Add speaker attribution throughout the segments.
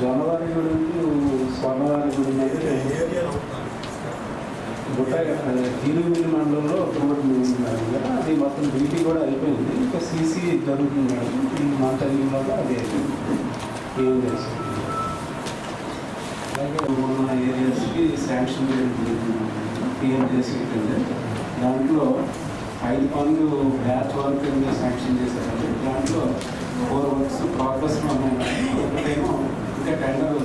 Speaker 1: జొన్నవారి గుడి స్వర్ణవారి గుడి అనేది గుట్టాయి జీలుమిల్లి మండలంలో ఒక రోడ్డు ఉంది కదా అది మొత్తం బీటీ కూడా అయిపోయింది. ఇంకా సీసీ జరుగుతుంది మేడం. ఈ టైంలో అది ఏం చేస్తుంది అలాగే మన ఏరియాస్కి శాంక్షన్ టీఎంజేసీ కింద దాంట్లో ఐదు పనులు బ్యాచ్ వర్క్ శాంక్షన్ చేశారండి దాంట్లో ఫోర్ వర్క్స్ ప్రోగ్రెస్లో ఉన్నాయి మేడం. ఒకటేమో ఇంకా టెండర్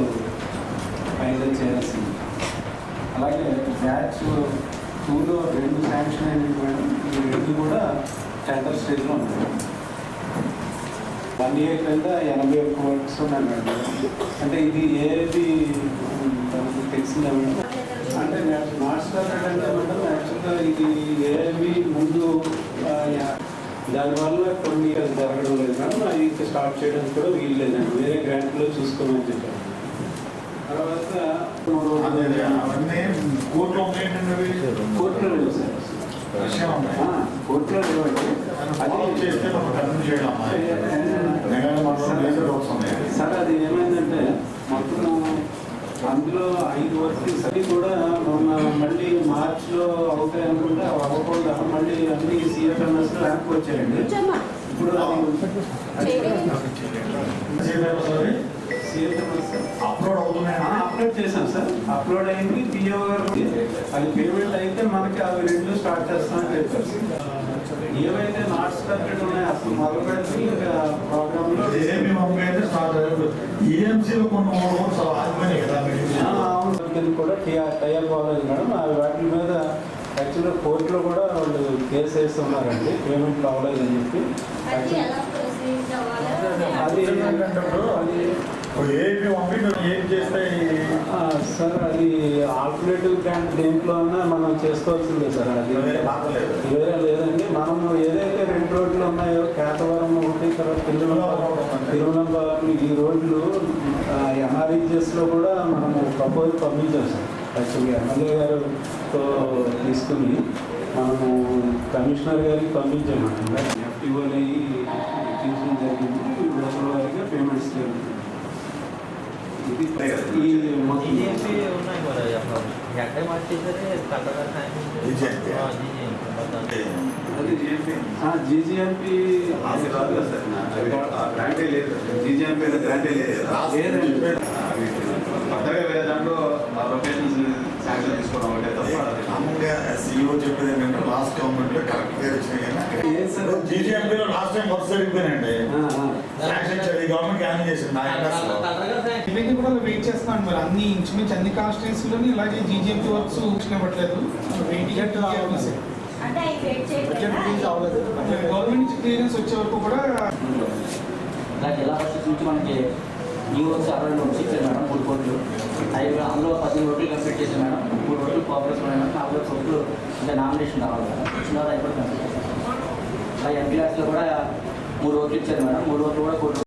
Speaker 1: ఫైనల్ చేయాల్సింది. అలాగే బ్యాచ్ టూలో రెండు శాంక్షన్ అయినవి మేడం ఈ రెండు కూడా టెండర్ స్టేజ్లో ఉన్నాయి. వన్ ఇయర్ కింద ఎనభై ఒక్క వర్క్స్ ఉన్నాయి మేడం అంటే ఇది ఏది మనకు తెలిసిందా మేడం అంటే మాస్టర్ అంటే మేడం యాక్చువల్గా ఇది దానివల్ల కొన్ని అది జరగడం లేదు మేడం అది ఇంకా స్టార్ట్ చేయడానికి కూడా వీలు లేదండి. వేరే గ్రాంట్లో చూసుకోమని చెప్పారు. తర్వాత
Speaker 2: కోర్టులో
Speaker 1: లేవు సార్. కోర్టులో లేవండి. సార్ అది ఏమైందంటే మొత్తం అందులో ఐదు వర్షాలు సరి కూడా మొన్న మళ్ళీ మార్చిలో అవుతాయి అనుకుంటే అవి అవ్వకుండా మళ్ళీ ఇప్పుడు
Speaker 2: సార్ అప్లోడ్ అవుతున్నాయి?
Speaker 1: అప్లోడ్ చేశాం సార్. అప్లోడ్ అయింది. పిఓ గారు అది పేమెంట్ అయితే మనకి అవి రెండు స్టార్ట్ చేస్తామని చెప్పారు. ఏవైతే నాట్ స్టార్టెడ్ ఉన్నాయో అసలు మొదలు పెడితే ఇంకా ప్రోగ్రాంలో
Speaker 2: ఏమి అయితే స్టార్ట్ అయ్యారు ఈఎంసీలో కొన్ని మూడు
Speaker 1: అవును. కూడా టైప్ అవ్వలేదు మేడం వాటి మీద యాక్చువల్గా కోర్టులో కూడా వాళ్ళు కేసు వేస్తున్నారండి పేమెంట్లు అవ్వలేదని చెప్పి.
Speaker 3: అది ఎలా ప్రొసీడ్ అవ్వాలో
Speaker 1: అది
Speaker 2: ఏంటంటే అది ఇప్పుడు ఏపీ పంపి మేము ఏం చేస్తే
Speaker 1: ఆ, సార్ అది ఆల్టర్నేటివ్ గ్రాంట్ దేంట్లో అన్నా మనం చేసుకోవాల్సిందే సార్ అది
Speaker 2: వేరే
Speaker 1: లేదండి. మనం ఏదైతే రెండు రోడ్లు ఉన్నాయో కేతవరం ఒకటి తర్వాత తిరుమల తిరుమల ఈ రోడ్లు ఎన్ఆర్ఈజిఎస్లో కూడా మనము ప్రపోజ్ పంపించాం సార్. యాక్చువల్గా ఎమ్మెల్యే గారితో తీసుకుని మనము కమిషనర్ గారికి పంపించామండి ఎఫ్టీఓలు ఇచ్చించడం జరిగింది దశల వారీగా పేమెంట్స్ జరుగుతుంది ఇది ఈ మొత్తం
Speaker 4: జీజీఎంపీ ఉన్నాయి మరి అప్పుడు ఎక్కడ మార్చేసారే కట్టగా
Speaker 2: GGMP?
Speaker 4: సాయంత్రం
Speaker 1: అది జీజీఎంపీ
Speaker 5: అది రాదు కదా సార్ నా- అవి ఆ గ్రాంటే లేదు జీజీఎంపీ గ్రాంటే లేదు
Speaker 1: లేదండి
Speaker 5: అవి కొత్తగా వేరే దాంట్లో ఆ లొకేషన్స్ శాంక్షన్ తీసుకోవడం ఒకటే తప్ప అది
Speaker 2: మామూలుగా సీఈఓ చెప్పేది ఏంటంటే లాస్ట్ గవర్నమెంట్లో కరెక్ట్గా వచ్చినాయి
Speaker 1: ఏం సార్?
Speaker 2: జీజీఎంపీలో లాస్ట్ టైం వర్క్ జరిగిపోయినండి. శాంక్షన్ గవర్నమెంట్ క్యాన్సిల్ చేసింది నా
Speaker 6: ఇవన్నీ కూడా వెయిట్ చేస్తున్నాను మరి. అన్ని ఇంచుమించు అన్ని కాన్స్టిట్యూన్సీలోని ఇలాగే జీజీఎంపీ వర్క్స్
Speaker 3: అవి వెయిట్ చేయట్లేదా
Speaker 6: గవర్నమెంట్ క్లియరెన్స్ వచ్చే వరకు కూడా
Speaker 7: ఇలా జిల్లా పరిషత్ నుంచి ఈ అరవై ఇచ్చారు మేడం మూడు కోట్లు. అవి అందులో పది రోడ్లు కంప్లీట్ చేశారు మేడం. మూడు రోడ్లు కోఆపరేషన్ ఉన్నాయి మేడం. నాలుగు కోట్లు అంటే నామినేషన్ రావాలి మేడం. వచ్చిన తర్వాత అయిపోతుంది కంప్లీట్ చేశారు కూడా మూడు రోడ్లు ఇచ్చారు మేడం. మూడు రోడ్లు కూడా కోట్లు